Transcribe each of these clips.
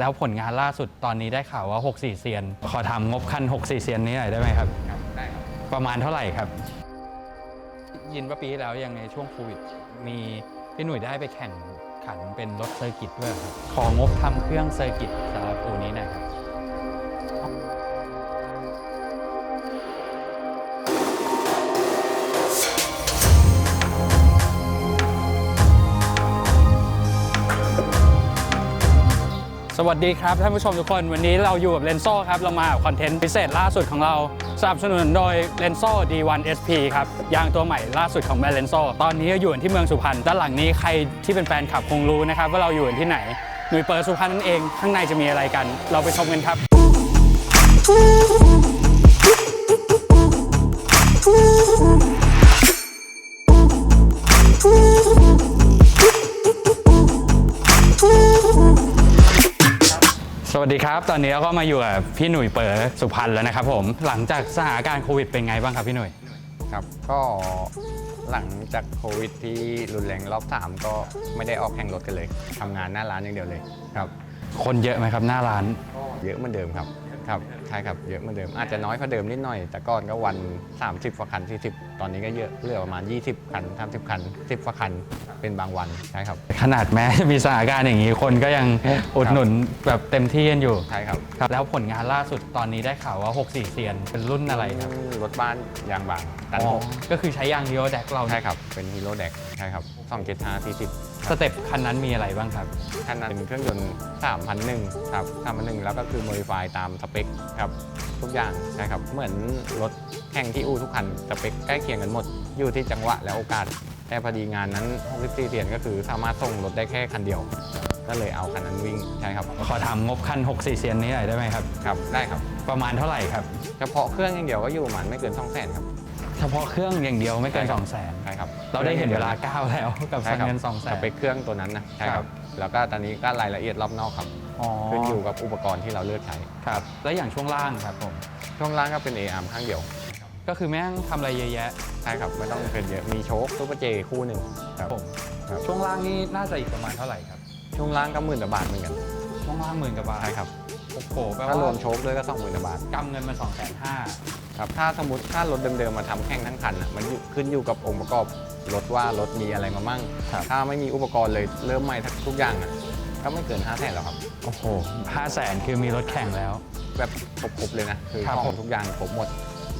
แล้วผลงานล่าสุดตอนนี้ได้ข่าวว่า 64 เซียน ขอทำงบคัน 64 เซียนนี้หน่อยได้ไหมครับ ได้ครับ ประมาณเท่าไหร่ครับ ยินว่าปีที่แล้วยังในช่วงโควิด มีพี่หนุ่ยได้ไปแข่งขันเป็นรถเซอร์กิตด้วยครับของบทำเครื่องเซอร์กิตสำหรับอูนี้หนะครับ วัสดีครับท่านผู้ชมทุกคนวันนี้เราอยู่กับเลนโซ่ครับ เรามาคอนเทนต์พิเศษล่าสุดของเรา สนับสนุนโดยเลนโซ่ D1 SP ครับ ยางตัวใหม่ล่าสุดของแบรนด์เลนโซ่ตอนนี้เราอยู่ที่เมืองสุพรรณด้านหลังนี้ใครที่เป็นแฟนคลับคงรู้นะครับ ว่าเราอยู่ที่ไหนหน่วยเปิดสุพรรณนั่นเองข้างในจะมีอะไรกัน เราไปชมกันครับ วัสดีครับ ตอนนี้เราก็มาอยู่กับพี่หนุ่ยเปิดสุพรรณแล้วนะครับผม หลังจากสถานการณ์โควิดเป็นไงบ้างครับพี่หนุ่ย ครับก็หลังจากโควิดที่รุนแรงรอบสามก็ไม่ได้ออกแข่งรถกันเลยทำงานหน้าร้านอย่างเดียวเลยครับ คนเยอะไหมครับหน้าร้าน เยอะเหมือนเดิมครับครับใช่ครับเยอะเหมือนเดิมอาจจะน้อยกว่าเดิมนิดหน่อย แต่ก่อนก็วัน 30กว่าคัน 40 ตอนนี้ก็เยอะเหลือประมาณ 20 คัน 30 คัน 10กว่าคันเป็นบางวันใช่ครับ ขนาดแม้จะมีสถานการณ์อย่างนี้คนก็ยังอุดหนุนแบบเต็มที่กันอยู่ใช่ครับครับ แล้วผลงานล่าสุดตอนนี้ได้ข่าวว่า 64 เซียนเป็นรุ่นอะไรครับรถบ้านยางบางตันอ๋อหกก็คือใช้ยางเดียวแดกเราใช่ครับเป็นฮีโร่แดกใช่ครับ275 40สเต็ปคันนั้นมีอะไรบ้างครับคันนั้นเป็นเครื่องยนต์3,001ครับ3,001แล้วก็คือ modify ตามสเปคครับทุกอย่างใช่ครับ เหมือนรถแข่งที่อู่ทุกคันสเปคใกล้เคียงกันหมด อยู่ที่จังหวะและโอกาส แต่พอดีงานนั้น 64เหรียญก็คือสามารถส่งรถได้แค่คันเดียว ก็เลยเอาคันนั้นวิ่งใช่ครับขอทำงบคัน 64เซียนนี้หน่อยได้ไหมครับ ครับได้ครับ ประมาณเท่าไหร่ครับ เฉพาะเครื่องอย่างเดียวก็อยู่ประมาณไม่เกิน2 0 0 0 0 0ครับ เฉพาะเครื่องอย่างเดียวไม่เกิน2 0 0 0 0 0 ใช่ครับเราได้เห็นเวลาก้าวแล้วกับใช่ครับเงิน2 0 0 0ส0เปคเครื่องตัวนั้นนะใช่คครัรับ บ แล้วก็ตอนนี้ก็รายละเอียดรอบนอกครับอ๋อขึ้นอยู่กับอุปกรณ์ที่เราเลือกใช้ครับ แล้วอย่างช่วงล่างครับผม ช่วงล่างก็เป็น A-arm ข้างเดียวก็คือแม่งทำอะไรเยอะแยะใช่ครับไม่ต้องเป็นเยอะมีโชคซูเปอร์เจคู่หนึ่งครับ ผม ครับ ช่วงล่างนี่น่าจะอีกประมาณเท่าไหร่ครับ ช่วงล่างก็หมื่นกว่าบาทเหมือนกันช่วงล่างหมื่นกว่าบาทใช่ครับ โอ้โหแปลถ้ารวว่ามโชคด้วยก็สองหมื่นกว่าบาท กำเงินมา2องแสนห้าครับ ถ้าสมมติถ้ารถเดิมๆมาทำแข่งทั้งคันอะมันอยู่ขึ้นอยู่กับองค์ประกอบรถว่ารถมีอะไรมามั่ง ถ้าไม่มีอุปกรณ์เลยเริ่มใหม่ทุกอย่างอะก็ไม่เกิน5้าแสนหรอกครับ โอ้โหห้าแสนคือมีรถแข่งแล้ว แบบครบๆเลยนะ คือครับขผองมทุกอย่างครบหมด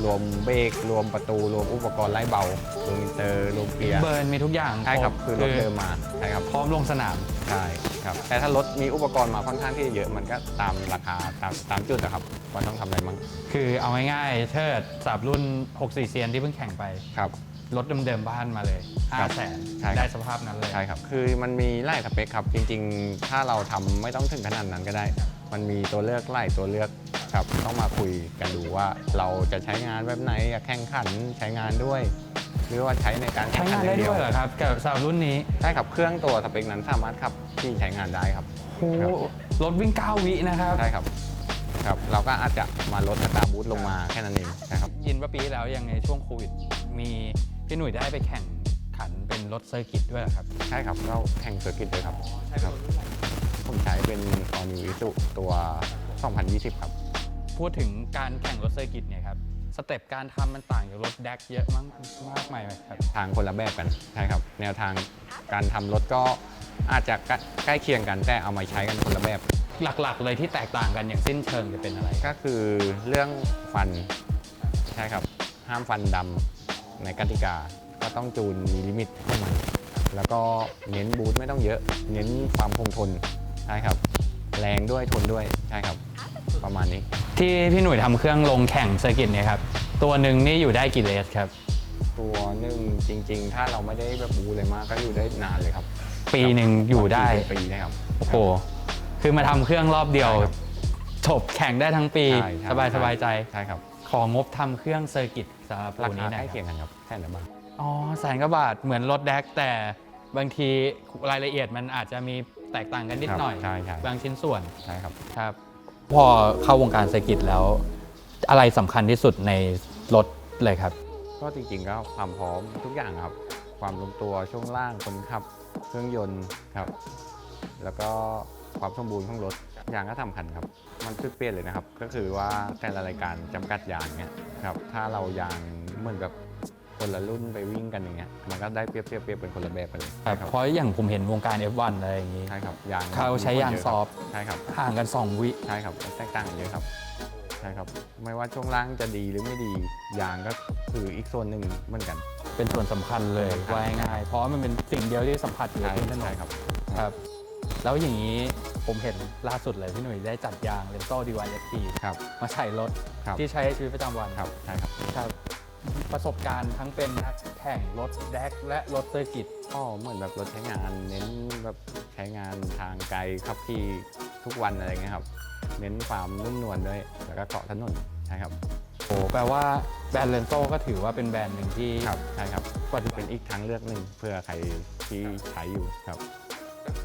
รวมเบรกรวมประตู รวมอุปกรณ์ไล่เบารวมมิเตอร์รวมเกียร์เบิร์นมีทุกอย่างใช่ครับคคือรถเดิมมาใช่ครับพร้อมลงสนาม ใช่ ครับแต่ถ้ารถมีอุปกรณ์มาค่อนข้างที่จะเยอะมันก็ตามราคาตามตามจุดนะครับว่าต้องทำอะไรมั่งคือเอาง่ายๆเทิดสับรุ่น 64เซียนที่เพิ่งแข่งไป ครับ รถเดิมๆบ้านมาเลยครับ5แสนใช่ครับ ได้สภาพนั้นเลย ใช่ครับ คือมันมีไล่สเปคครับ จริง ๆ ถ้าเราทำไม่ต้องถึงขนาดนั้นก็ได้ มันมีตัวเลือกไล่ตัวเลือกครับ ต้องมาคุยกันดูว่าเราจะใช้งานแบบไหนอยากแข่งขันใช้งานด้วย หรือว่าใช้ในการใช้แข่งขังานนได้อด้วยเหรอครับ กับสับรุ่นนี้ ใช่ครับ เครื่องตัวสเปคนั้นสามารถขับ ที่ใช้งานได้ครับโอ้โหรถวิ่ง 9 วินะครับ ใช่ครับครับ เราก็อาจจะมาลดอัตราบูทลงมาแค่นั้นเองนะครับยินว่าปีที่แล้วยังในช่วงโควิด มีพี่หนุ่ยได้ไปแข่งขันเป็นรถเซอร์กิตด้วยเหรอครับ ใช่ครับก็แข่งเซอร์กิตเลยครับครับผมใช้เป็น All New Isuzu ตัว 2020 ครับ พูดถึงการแข่งรถเซอร์กิตเนี่ยครับสเต็ปการทำมันต่างจากรถแดกเยอะมากมากมายไหมครับ ทางคนละแบบกัน ใช่ครับ แนวทางการทำรถก็ อาจจะใกล้ใกล้เคียงกันแต่เอามาใช้กันคนละแบบหลักๆ เลยที่แตกต่างกันอย่างสิ้นเชิงจะเป็นอะไร ก็คือเรื่องฟันใช่ครับห้ามฟันดำในกติกาก็ต้องจูนมีลิมิตของมันแล้วก็เน้นบูทไม่ต้องเยอะ เน้นความคงทนใช่ครับ แรงด้วยทนด้วยใช่ครับ ประมาณนี้ ที่พี่หนุ่ยทำเครื่องลงแข่งเซอร์กิตเนี่ยครับตัวหนึ่งนี่อยู่ได้กี่เลสครับ ตัวหนึ่งจริง ๆ ถ้าเราไม่ได้แบบบูเลยมากก็อยู่ได้นานเลยครับ ปีหนึ่งอยู่ได้เป็นปีนะครับโอ้โหคือมาทำเครื่องรอบเดียวใช่ครับจบแข่งได้ทั้งปีใช่ใช่สบายสบายใจใช่ครับ ของงบทำเครื่องเซอร์กิตสำหรับราตัวคานี้ใกนะล้คเคียรับงกันครับแค่นั้นบ้างอ๋อแสนกว่าบาทเหมือนรถแดกแต่บางทีรายละเอียดมันอาจจะมีแตกต่างกันนิดครับหน่อยใช่ใช่บางชิ้นส่วนใช่ครับครับ พอเข้าวงการเซอร์กิตแล้ว อะไรสำคัญที่สุดในรถเลยครับ ก็จริงๆก็ความพร้อมทุกอย่างครับ ความลงตัวช่วงล่างคนขับ เครื่องยนต์ครับ แล้วก็ความสมบูรณ์ของรถยางก็สำคัญครับ มันจุดเปลี่ยนเลยนะครับ ก็คือว่าแต่ละรายการจำกัดยางเนี่ยครับ ถ้าเรายางเหมือนกับคนละรุ่นไปวิ่งกันอย่างเงี้ย มันก็ได้เปรียบเทียบเปรียบเป็นคนละแบบไปเลยครับใช่ครับเพราะอย่างผมเห็นวงการ F1 อะไรอย่างนี้ ใช่ครับยางเขาใช้ยางซอฟต์ใช่ครับห่างกัน 2 วิ ใช่ครับแตกต่างกันเยอะครับ ใช่ครับ ไม่ว่าช่วงล่างจะดีหรือไม่ดียางก็คืออีกส่วนหนึ่งเหมือนกัน เป็นส่วนสำคัญเลยครับ ว่าง่ายๆเพราะว่ามันเป็นสิ่งเดียวที่สัมผัสอยู่ใช่บนถนใช่นครับ ครับ แล้วอย่างนี้ผมเห็นล่าสุดเลยพี่หนุ่ยได้จัดยางเลนโซ่ดีวันเอฟครับ มาใส่รถครับ ที่ใช้ในชีวิตประจำวันครับใช่ครับครับ ประสบการณ์ทั้งเป็นนักแข่งรถแดกและรถเซอร์กิต ก็เหมือนแบบรถใช้งานเน้นแบบใช้งานทางไกลขับขี่ทุกวันอะไรเงี้ยครับ เน้นความนุ่มนวลด้วย แล้วก็เกาะถนนใช่ครับโอ้แปลว่าแบรนด์เลนโซ่ก็ถือว่าเป็นแบรนด์หนึ่งที่ครับใช่ครับปฏิบัเป็ตินอีกทางเลือกหนึ่งเพื่อใครที่ใช้อยู่ครับ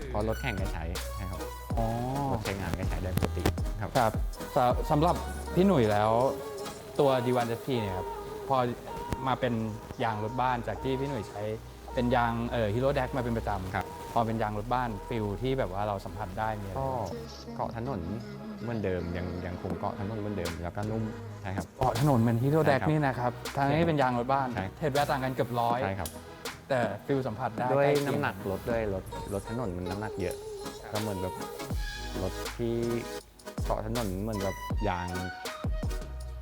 เพราะรถแข่งก็ใช้ใช่ครับอ๋อรถใช้งานก็ใช้ได้ปกติครับครับสำสำหรับพี่หนุ่ยแล้วตัวดีวันเอฟเนี่ยครับพอมาเป็นยางรถบ้านจากที่พี่หนุ่ยใช้ เป็นยางเออฮีโร่แดกมาเป็นประจำครับ พอเป็นยางรถบ้านฟิลที่แบบว่าเราสัมผัสได้มีอะไรก็เกาะถนนเหมือนเดิมยังยังคงเกาะถนนเหมือนเดิมแล้วก็นุ่มใช่ครับ เกาะถนนเหมือนฮีโร่แดกใช่ครับนี่นะครับทั้งที่เป็นยางรถบ้านใช่ เทรดแวร์ต่างกันเกือบร้อยใช่ครับแต่ฟิลสัมผัสได้ด้วยใกล้เคีงน้ำหนักรถด้วยรถรถถนนมันน้ำหนักเยอะ ก็เหมือนแบบรถที่เกาะถนนเหมือนแบบยาง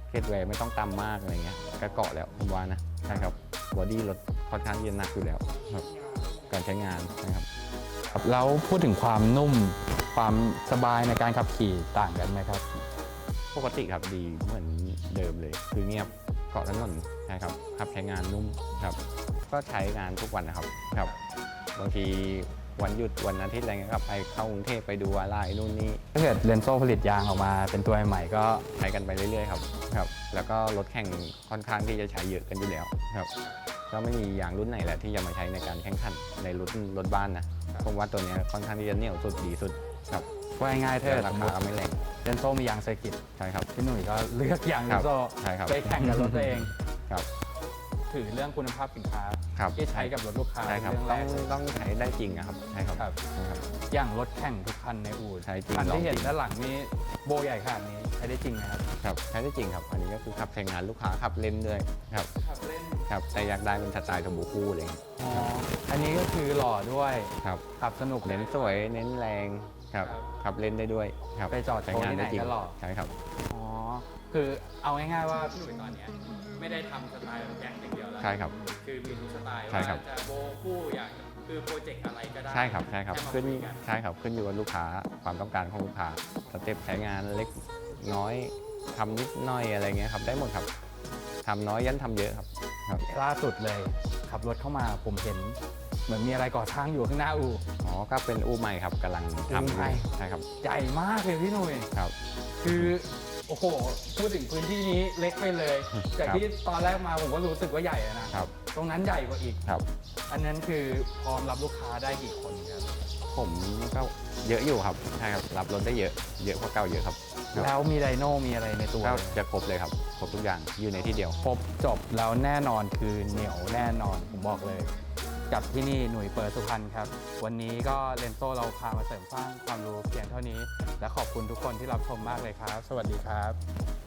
เคสแวร์ไม่ต้องต่ำมากอะไรเงี้ยก็เกาะแล้วผมว่านะใช่ครับบอดี้รถ ค่อนข้างที่จะหนักอยู่แล้วครับการใช้งานนะครับครับแล้วพูดถึงความนุ่มความสบายในการขับขี่ต่างกันไหมครับ ปกติครับดีเหมือนเดิมเลย คือเงียบเกาะถนนใช่ครับขับใช้งานนุ่มครับ ก็ใช้งานทุกวันนะครับครับ บางทีวันหยุดวันอาทิตย์อะไรเงี้ยครับไปเข้ากรุงเทพไปดูอะไรนู่นนี่ถ้าเกิดเลนโซ่ผลิตยางออกมาเป็นตัวใหม่ก็ใช้กันไปเรื่อยๆครับครับ แล้วก็รถแข่งค่อนข้างที่จะใช้เยอะกันอยู่แล้วครับ ก็ไม่มีอย่างรุ่นไหนแหละที่จะมาใช้ในการแข่งขันในรถรถบ้านนะผมว่าตัวเนี้ยค่อนข้างที่จะเหนียวสุดดีสุดครับว่าง่ายๆถ้าแต่เกิดราสมมคาติไม่แรงเลนโซ่มียางเซอร์กิตใช่ครับพี่หนุ่ยก็เลือกยางเลครันบโซ่ใช่ครับไปแข่งกับรถตัวเองครับถือเรื่องคุณภาพสินค้าครับที่ใช้กับรถลูกค้าใช่ครับเรื่องแรต้องกเลยต้องใช้ได้จริงอะครับใช่ครับครับใช่ครับอย่างรถแข่งทุกคันในอู่ใช้จริงคันลองที่เห็นจริงด้านหลังนี้โบใหญ่ขนาดนี้ใช้ได้จริงไหมครับครับใช้ได้จริงครับ อันนี้ก็คือขับใช้งานลูกค้าขับเล่นด้วยครับขับเล่น ครับแต่อยากได้เป็นสไตล์ทบูคู่อะไรอย่างเงี้ยอ๋ออันนี้ก็คือหล่อด้วยครับขับสนุกเน้นสวยเน้นแรงครับครับขับเล่นได้ด้วยครับไปจอดโชว์ที่ไหนก็หล่อใช่ครับอ๋อคือเอาง่ายๆว่าพี่หนุ่ยตอนเนี้ยไม่ได้ทำสไตล์แบบแก๊งอย่างเดียวแล้วใช่ครับคือมีทุกสไตล์ใช่ครับว่าจะโบคู่อย่างคือโปรเจกต์อะไรก็ได้ใช่ครับใช่ครับแมาขึ้นคุยกันใช่ครับขึ้นอยู่กับลูกค้าความต้องการของลูกค้าสเต็ปใช้งานเล็กน้อยทำนิดหน้อยอะไรเงี้ยครับได้หมดครับทำน้อยยันทำเยอะครับ ครับล่าสุดเลยขับรถเข้ามาผมเห็น เหมือนมีอะไรก่อสร้างอยู่ข้างหน้าอู่ อ๋อก็เป็นอู่ใหม่ครับกำลังทำออู่ยู่ใหม่ ใช่ครับ ใหญ่มากเลยพี่หนุ่ยครับ คือ โอ้โหพูดถึงพื้นที่นี้เล็กไปเลยจากที่ตอนแรกมาผมก็รู้สึกว่าใหญ่แล้วนะครับ ตรงนั้นใหญ่กว่าอีก ครับ อันนั้นคือพร้อมรับลูกค้าได้กี่คนครับ ผมก็เยอะอยู่ครับใช่ครับรับรถได้เยอะเยอะกว่าเก่าเยอะครับครับแล้วมีไดโน่มีอะไรในตัวก็เลยจะครบเลยครับครบทุกอย่างอยู่ในที่เดียว ครบจบแล้วแน่นอนคือเหนียวแน่นอนผมบอกเลย กับที่นี่หน่วยเปิดสุพรรณครับ วันนี้ก็เลนโซเราพามาเสริมสร้างความรู้เพียงเท่านี้ และขอบคุณทุกคนที่รับชมมากเลยครับ สวัสดีครับ